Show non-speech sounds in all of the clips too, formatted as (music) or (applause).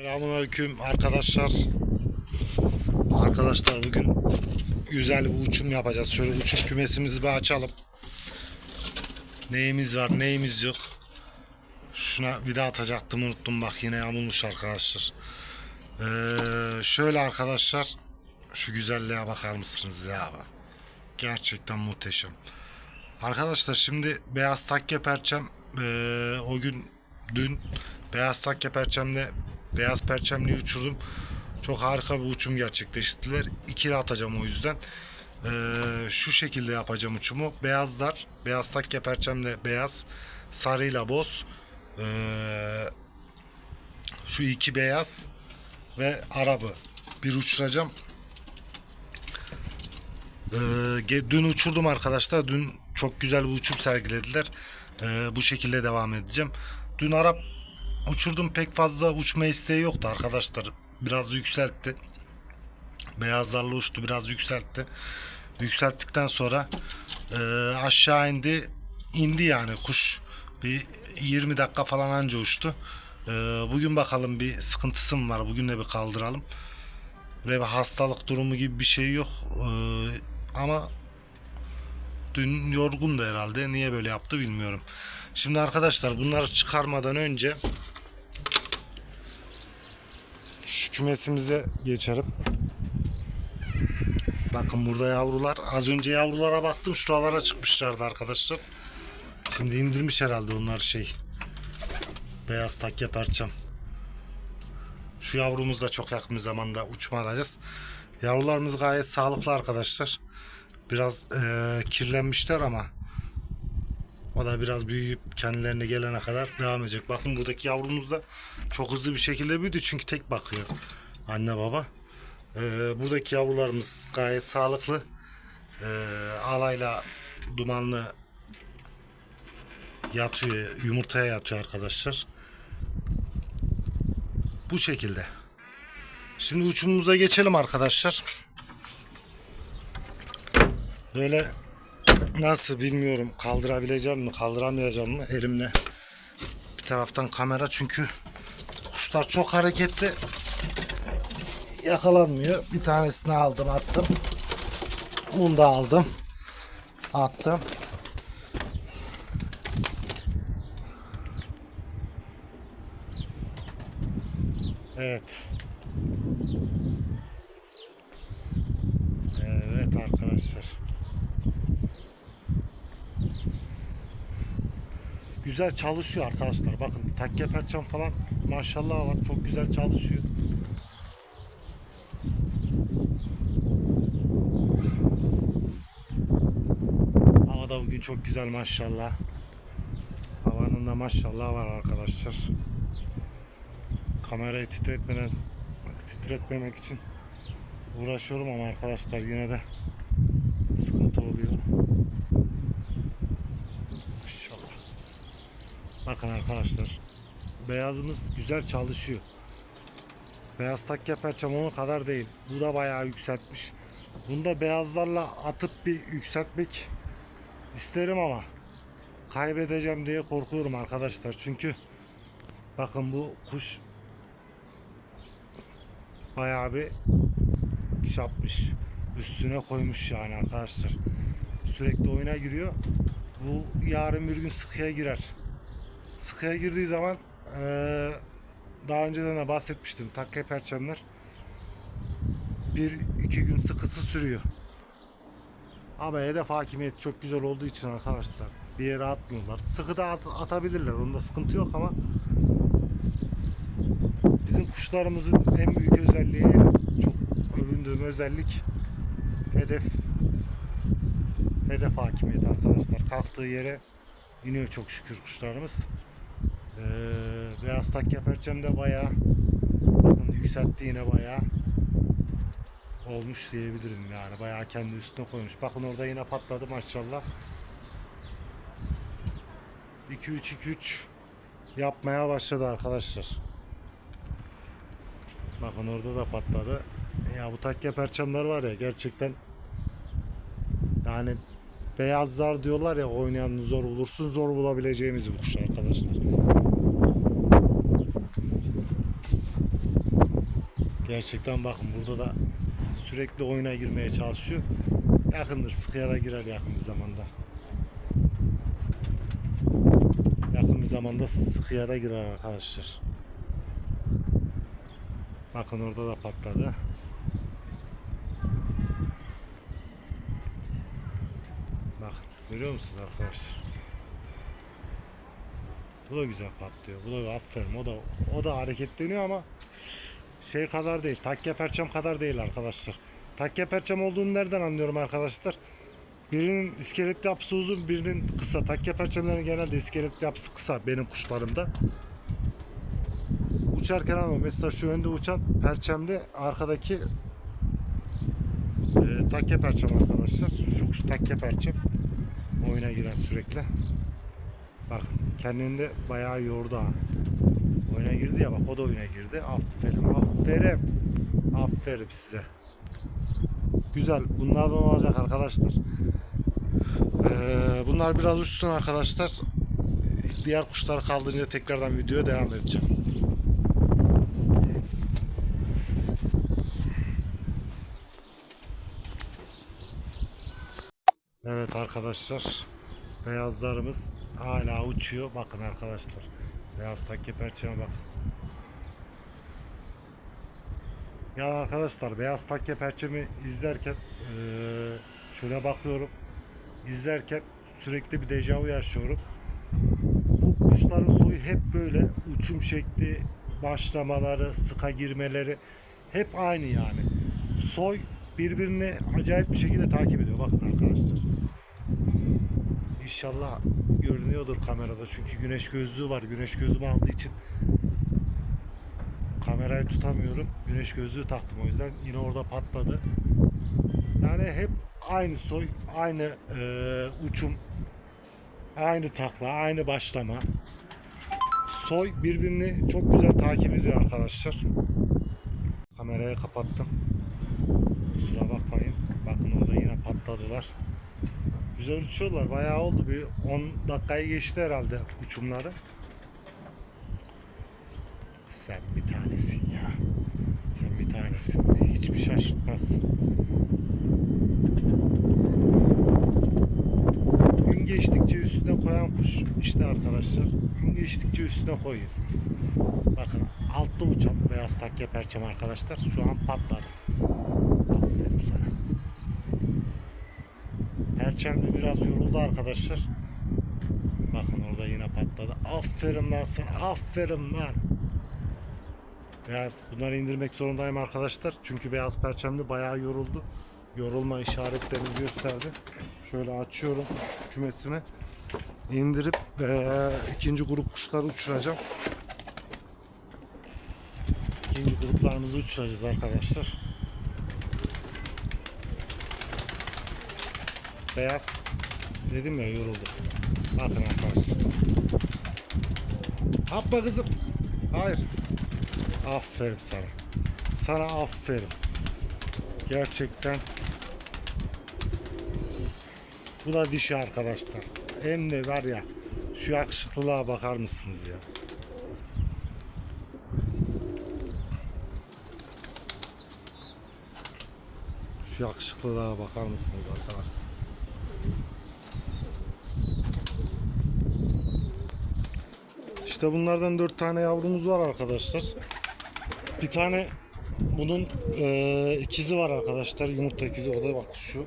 Selamünaleyküm arkadaşlar. Arkadaşlar bugün güzel bir uçum yapacağız. Şöyle uçum kümesimizi bir açalım. Neyimiz var, neyimiz yok. Şuna vida atacaktım unuttum bak yine yamulmuş arkadaşlar. Ee, şöyle arkadaşlar şu güzelliğe bakar mısınız ya? Gerçekten muhteşem. Arkadaşlar şimdi beyaz takke perçem ee, o gün dün beyaz takke perçemle beyaz perçemliği uçurdum. Çok harika bir uçum gerçekleştirdiler. İkili atacağım o yüzden. Ee, şu şekilde yapacağım uçumu. Beyazlar, beyaz takke perçemle beyaz, sarıyla boz. Ee, şu iki beyaz ve arabı bir uçuracağım. Ee, dün uçurdum arkadaşlar. Dün çok güzel bir uçum sergilediler. Ee, bu şekilde devam edeceğim. Dün Arap uçurdum pek fazla uçma isteği yoktu arkadaşlar. Biraz yükseltti. Beyazlarla uçtu biraz yükseltti. Yükselttikten sonra e, aşağı indi. indi yani kuş. Bir 20 dakika falan anca uçtu. E, bugün bakalım bir sıkıntısı mı var. Bugün de bir kaldıralım. Böyle bir hastalık durumu gibi bir şey yok. E, ama dün yorgundu herhalde. Niye böyle yaptı bilmiyorum. Şimdi arkadaşlar bunları çıkarmadan önce şu kümesimize geçelim. Bakın burada yavrular. Az önce yavrulara baktım. Şuralara çıkmışlardı arkadaşlar. Şimdi indirmiş herhalde onlar şey. Beyaz takke parçam. Şu yavrumuz da çok yakın bir zamanda uçma. Yavrularımız gayet sağlıklı arkadaşlar. Biraz eee, kirlenmişler ama o da biraz büyüyüp kendilerine gelene kadar devam edecek. Bakın buradaki yavrumuz da çok hızlı bir şekilde büyüdü çünkü tek bakıyor anne baba. Ee, buradaki yavrularımız gayet sağlıklı. Ee, alayla dumanlı yatıyor, yumurtaya yatıyor arkadaşlar. Bu şekilde. Şimdi uçumumuza geçelim arkadaşlar. Böyle nasıl bilmiyorum. Kaldırabileceğim mi kaldıramayacağım mı? Elimle bir taraftan kamera çünkü kuşlar çok hareketli. Yakalanmıyor. Bir tanesini aldım attım. Bunu da aldım. Attım. Evet arkadaşlar güzel çalışıyor arkadaşlar. Bakın takke perçem falan maşallah var. Çok güzel çalışıyor. Hava da bugün çok güzel maşallah. Havanın da maşallah var arkadaşlar. Kamerayı titretmeden titretmemek için uğraşıyorum ama arkadaşlar yine de sıkıntı oluyor. Maşallah. Bakın arkadaşlar. Beyazımız güzel çalışıyor. Beyaz takke perçem onun kadar değil. Bu da bayağı yükseltmiş. Bunda beyazlarla atıp bir yükseltmek isterim ama kaybedeceğim diye korkuyorum arkadaşlar. Çünkü bakın bu kuş bayağı bir yapmış. Üstüne koymuş yani arkadaşlar. Sürekli oyuna giriyor. Bu yarın bir gün sıkıya girer. Sıkıya girdiği zaman eee, daha önceden de bahsetmiştim. Takke perçemler bir iki gün sıkısı sürüyor. Ama hedef hakimiyeti çok güzel olduğu için arkadaşlar bir yere atmıyorlar. Sıkı da at- atabilirler. Onda sıkıntı yok ama bizim kuşlarımızın en büyük özelliği, çok övündüğüm özellik hedef hedef hakimiyeti arkadaşlar. Kalktığı yere iniyor çok şükür kuşlarımız. Ee, beyaz takke perçem de bayağı bakın yükseltti yine bayağı olmuş diyebilirim yani. Bayağı kendi üstüne koymuş. Bakın orada yine patladı maşallah. 2-3-2-3 yapmaya başladı arkadaşlar. Bakın orada da patladı. Ya bu takke perçemler var ya gerçekten yani beyazlar diyorlar ya oynayan zor bulursun zor bulabileceğimiz bir kuş arkadaşlar. Gerçekten bakın burada da sürekli oyuna girmeye çalışıyor. Yakındır sıkıya da girer yakın bir zamanda. Yakın bir zamanda sıkıya da girer arkadaşlar. Bakın orada da patladı. Bakın görüyor musunuz arkadaşlar? Bu da güzel patlıyor. Bu da aferin. O da o da hareketleniyor ama şey kadar değil. Takke perçem kadar değil arkadaşlar. Takke perçem olduğunu nereden anlıyorum arkadaşlar? Birinin iskelet yapısı uzun, birinin kısa. Takke perçemlerin genelde iskelet yapısı kısa benim kuşlarımda. Uçarken ama mesela şu önde uçan perçemli arkadaki e, takke perçem arkadaşlar. Şu kuş takke perçem. Oyuna giren sürekli. Bak kendini de bayağı yordu ha. Oyuna girdi ya bak o da oyuna girdi. Aferin aferin. Aferin size. Güzel bunlardan olacak arkadaşlar. Ee, bunlar biraz uçsun arkadaşlar. Diğer kuşlar kaldırınca tekrardan videoya devam edeceğim. Evet arkadaşlar. Beyazlarımız hala uçuyor. Bakın arkadaşlar. Beyaz takke perçeme bakın. Ya arkadaşlar beyaz takke perçemi izlerken eee, şöyle bakıyorum. İzlerken sürekli bir dejavu yaşıyorum. Bu kuşların soyu hep böyle uçum şekli, başlamaları, sıka girmeleri hep aynı yani. Soy birbirini acayip bir şekilde takip ediyor. Bakın arkadaşlar. İnşallah görünüyordur kamerada çünkü güneş gözlüğü var. Güneş gözlüğümü aldığı için kamerayı tutamıyorum. Güneş gözlüğü taktım o yüzden yine orada patladı. Yani hep aynı soy, aynı eee, uçum, aynı takla, aynı başlama. Soy birbirini çok güzel takip ediyor arkadaşlar. Kamerayı kapattım. Kusura bakmayın. Bakın orada yine patladılar. Güzel uçuyorlar. Bayağı oldu. Bir 10 dakikayı geçti herhalde uçumları. Sen bir tanesin ya. Sen bir tanesin. Hiçbir şaşırtmazsın. Gün geçtikçe üstüne koyan kuş işte arkadaşlar. Gün geçtikçe üstüne koyuyor. Bakın altta uçan beyaz takke perçem arkadaşlar şu an patladı. Aferin sana. Perçemde biraz yoruldu arkadaşlar. Bakın orada yine patladı. Aferin lan sana. Aferin lan. Beyaz. Bunları indirmek zorundayım arkadaşlar. Çünkü beyaz perçemli bayağı yoruldu. Yorulma işaretlerini gösterdi. Şöyle açıyorum kümesimi. İndirip eee, ikinci grup kuşları uçuracağım. İkinci gruplarımızı uçuracağız arkadaşlar. Beyaz. Dedim ya yoruldu. Bakın arkadaşlar. Yapma kızım. Hayır. Aferin sana. Sana aferin. Gerçekten. Bu da dişi arkadaşlar. Hem de var ya şu yakışıklılığa bakar mısınız ya? Şu yakışıklılığa bakar mısınız arkadaşlar? İşte bunlardan dört tane yavrumuz var arkadaşlar. Bir tane bunun eee, ikizi var arkadaşlar. Yumurta ikizi. O da bak şu.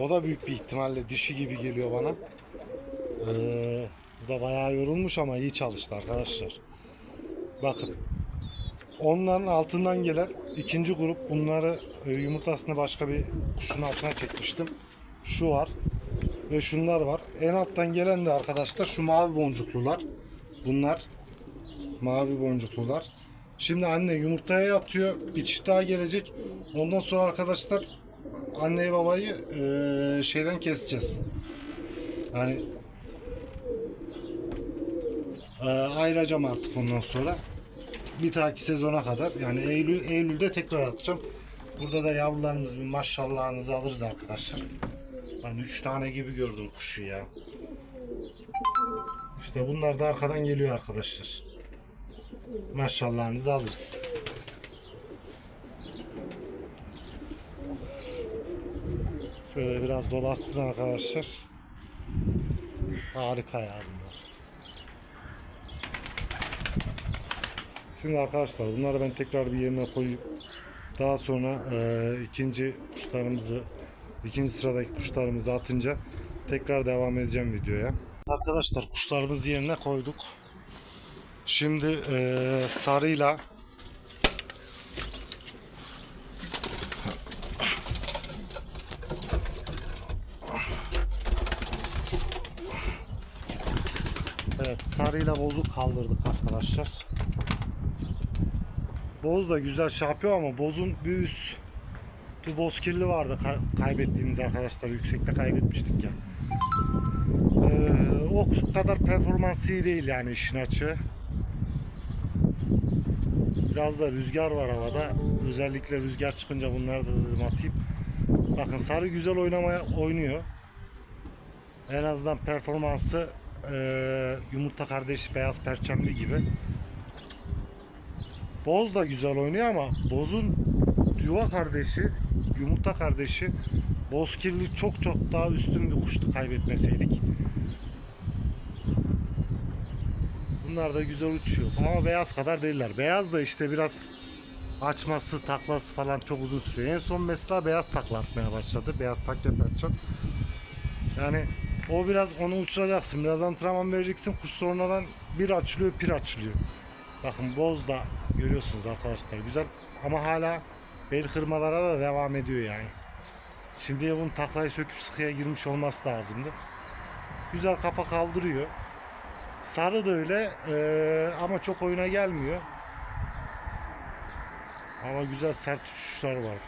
O da büyük bir ihtimalle dişi gibi geliyor bana. Eee, bu da bayağı yorulmuş ama iyi çalıştı arkadaşlar. Bakın. Onların altından gelen ikinci grup bunları e, yumurtasını başka bir kuşun altına çekmiştim. Şu var ve şunlar var. En alttan gelen de arkadaşlar şu mavi boncuklular. Bunlar mavi boncuklular. Şimdi anne yumurtaya yatıyor. Bir çift daha gelecek. Ondan sonra arkadaşlar anneyi babayı eee, şeyden keseceğiz. Yani eee, ayıracağım artık ondan sonra. Bir dahaki sezona kadar yani Eylül Eylül'de tekrar atacağım. Burada da yavrularımız bir maşallahınızı alırız arkadaşlar. Ben 3 tane gibi gördüm kuşu ya. İşte bunlar da arkadan geliyor arkadaşlar. Maşallahınızı alırız. Şöyle biraz dolaşsın arkadaşlar. Harika ya bunlar. Şimdi arkadaşlar bunları ben tekrar bir yerine koyup daha sonra e, ikinci kuşlarımızı ikinci sıradaki kuşlarımızı atınca tekrar devam edeceğim videoya. Arkadaşlar kuşlarımızı yerine koyduk. Şimdi e, sarıyla Evet sarıyla bozu kaldırdık arkadaşlar. Boz da güzel şey yapıyor ama bozun bir üst bir boz kirli vardı ka- kaybettiğimiz arkadaşlar yüksekte kaybetmiştik ya. Ee, o kadar performansı iyi değil yani işin açığı. Biraz da rüzgar var havada. Özellikle rüzgar çıkınca bunları da dedim atayım. Bakın sarı güzel oynamaya oynuyor. En azından performansı eee, yumurta kardeşi beyaz perçemli gibi. Boz da güzel oynuyor ama Boz'un yuva kardeşi, yumurta kardeşi Bozkirli çok çok daha üstün bir kuştu kaybetmeseydik. Bunlar da güzel uçuyor ama beyaz kadar değiller. Beyaz da işte biraz açması, taklası falan çok uzun sürüyor. En son mesela beyaz takla atmaya başladı. Beyaz takla yapacak. Yani o biraz onu uçuracaksın. Biraz antrenman vereceksin. Kuş sonradan bir açılıyor, pir açılıyor. Bakın boz da görüyorsunuz arkadaşlar. Güzel ama hala bel kırmalara da devam ediyor yani. Şimdi bunun taklayı söküp sıkıya girmiş olması lazımdı. Güzel kafa kaldırıyor. Sarı da öyle eee, ama çok oyuna gelmiyor. Ama güzel sert uçuşlar var.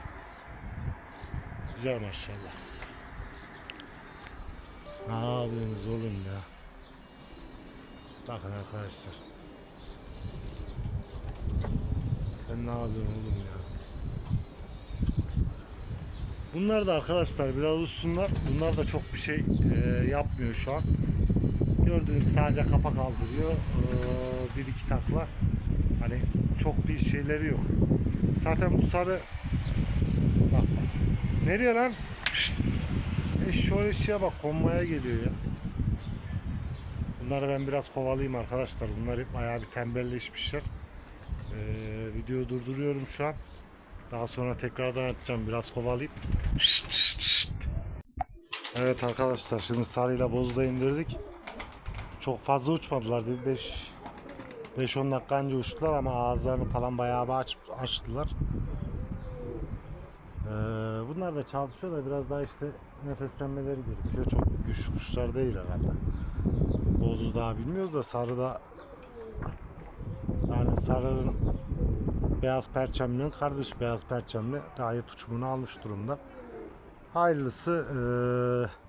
Güzel maşallah. Ne yapıyorsunuz oğlum ya? Bakın arkadaşlar. Sen ne yapıyorsun oğlum ya? Bunlar da arkadaşlar biraz uçsunlar. Bunlar da çok bir şey e, yapmıyor şu an. Gördüğünüz sadece kafa kaldırıyor. E, bir iki takla. Hani çok bir şeyleri yok. Zaten bu sarı bak bak. Nereye lan? Şşt. E şöyle şeye bak konmaya geliyor ya. Bunları ben biraz kovalayayım arkadaşlar. Bunlar hep bayağı bir tembelleşmişler. Ee, videoyu durduruyorum şu an. Daha sonra tekrardan açacağım. Biraz kovalayıp. Evet arkadaşlar şimdi sarıyla bozu da indirdik. Çok fazla uçmadılar. Bir 5 5-10 dakika önce uçtular ama ağızlarını falan bayağı bir aç, açtılar. Ee, bunlar da çalışıyor da biraz daha işte nefeslenmeleri gerekiyor. Çok güçlü kuşlar değil herhalde. Bozu daha bilmiyoruz da sarı da yani sarının beyaz perçemlinin kardeş beyaz perçemli gayet uçumunu almış durumda. Hayırlısı eee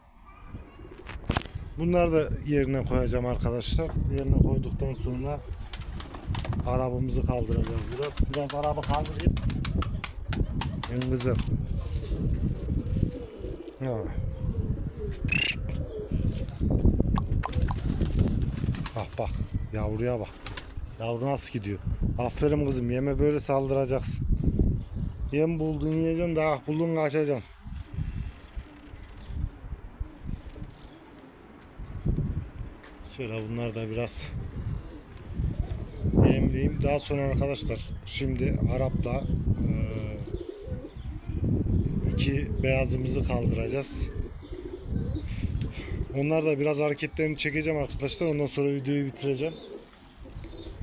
bunları da yerine koyacağım arkadaşlar. Yerine koyduktan sonra arabamızı kaldıracağız biraz. Biraz araba kaldırayım. En kızım. Ya. Bak bak yavruya bak. Yavru nasıl gidiyor? Aferin kızım yeme böyle saldıracaksın. Yem buldun yiyeceksin daha buldun kaçacaksın. Şöyle bunlar da biraz yemleyeyim. Daha sonra arkadaşlar şimdi Arap'la iki beyazımızı kaldıracağız. Onlar da biraz hareketlerini çekeceğim arkadaşlar. Ondan sonra videoyu bitireceğim.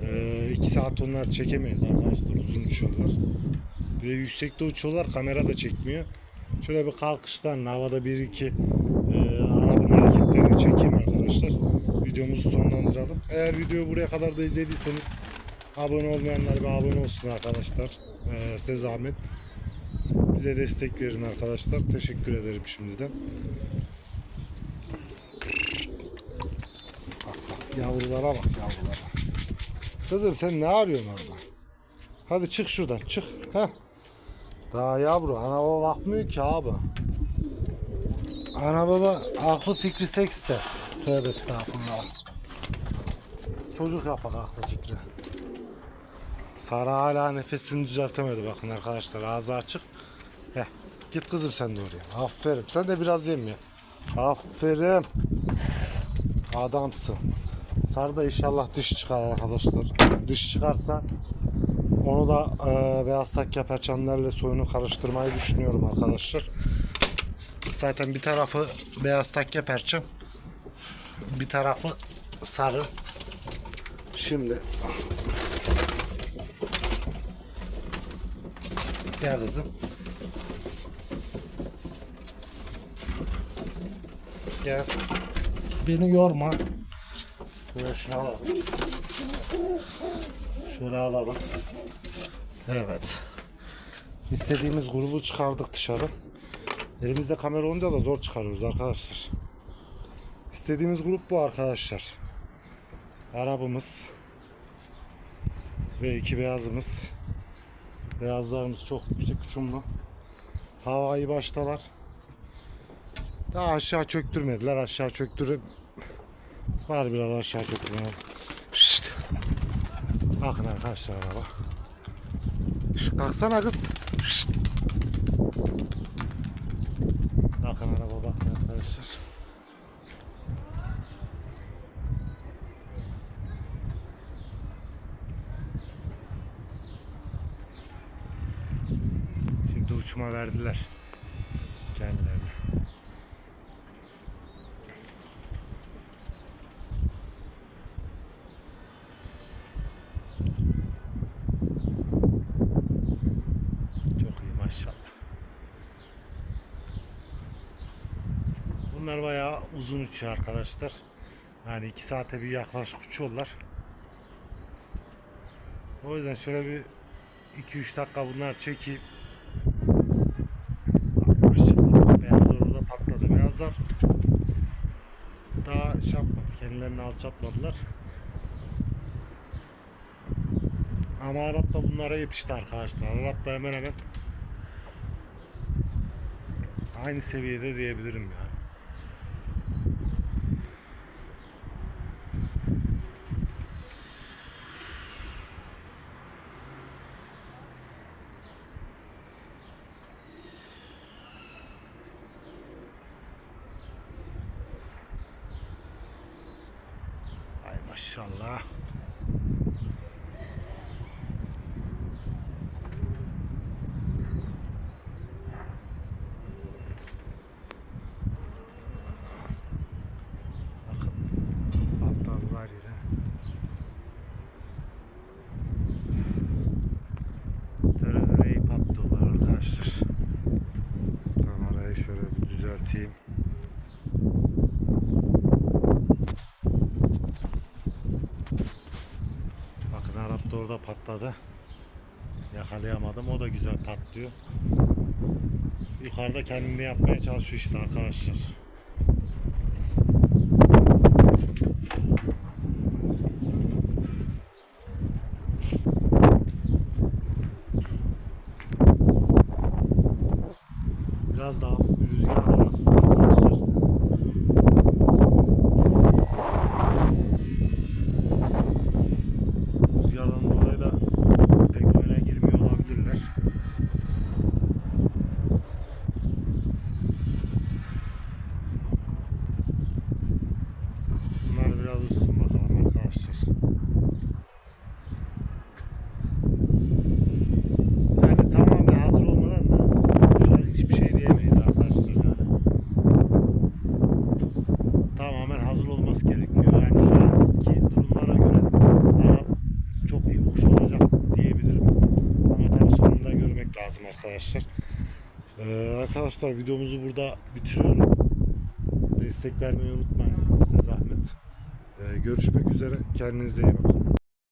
Ee, iki saat onlar çekemeyiz arkadaşlar. Uzun uçuyorlar. Ve yüksekte uçuyorlar. Kamera da çekmiyor. Şöyle bir kalkıştan havada bir iki e, arabın hareketlerini çekeyim. Videomuzu sonlandıralım. Eğer videoyu buraya kadar da izlediyseniz abone olmayanlar bir abone olsun arkadaşlar. Ee, size zahmet. Bize destek verin arkadaşlar. Teşekkür ederim şimdiden. Bak bak yavrulara bak yavrulara. Kızım sen ne arıyorsun orada? Hadi çık şuradan çık. Heh. Daha yavru ana baba bakmıyor ki abi. Ana baba aklı fikri sekste. Tövbe estağfurullah. Çocuk yapak aklı fikri. Sara hala nefesini düzeltemedi bakın arkadaşlar ağzı açık. Heh. Git kızım sen de oraya. Aferin. Sen de biraz yem ya. Aferin. Adamsın. Sarı da inşallah dış çıkar arkadaşlar. Dış çıkarsa onu da e, beyaz takya perçemlerle soyunu karıştırmayı düşünüyorum arkadaşlar. Zaten bir tarafı beyaz takya perçem. Bir tarafı sarı. Şimdi Gel kızım. Gel. Beni yorma. Şöyle şunu alalım. Şöyle alalım. Evet. İstediğimiz grubu çıkardık dışarı. Elimizde kamera olunca da zor çıkarıyoruz arkadaşlar. İstediğimiz grup bu arkadaşlar. Arabımız ve iki beyazımız. Beyazlarımız çok yüksek uçumlu. Havayı baştalar. Daha aşağı çöktürmediler. Aşağı çöktürüp var biraz aşağı çöktürme. Şşt. Bakın arkadaşlar araba. Şşt, kalksana kız. Şşt. Bakın araba bakın arkadaşlar. Şimdi uçma verdiler kendilerine. Çok iyi maşallah. Bunlar bayağı uzun uçuyor arkadaşlar. Yani iki saate bir yaklaşık uçuyorlar. O yüzden şöyle bir 2-3 dakika bunlar çekeyim. Ay Maşallah beyazlar orada patladı. Beyazlar daha şey yapmadı. Kendilerini alçaltmadılar. Ama Arap da bunlara yetişti arkadaşlar. Arap da hemen hemen aynı seviyede diyebilirim yani. Maşallah. Bakın patladılar yine. Döreyi patlıyorlar arkadaşlar. Kamerayı şöyle bir düzelteyim. Bakın Arap da orada patladı. Yakalayamadım. O da güzel patlıyor. Yukarıda kendini yapmaya çalışıyor işte arkadaşlar. Biraz daha rüzgar var aslında arkadaşlar. Rüzgardan dolayı da pek oyuna girmiyor olabilirler. Bunlar biraz uçsun bakalım arkadaşlar. Yani tamamen hazır olmadan da şu an hiçbir şey diyemeyiz arkadaşlar yani. Tamamen hazır olması gerekiyor. Yani şu anki durumlara göre Arap çok iyi bir kuş olacak diyebilirim. Ama tabii sonunda görmek lazım arkadaşlar. (laughs) Ee, arkadaşlar videomuzu burada bitiriyorum. Destek vermeyi unutmayın size zahmet. Ee, görüşmek üzere. Kendinize iyi bakın.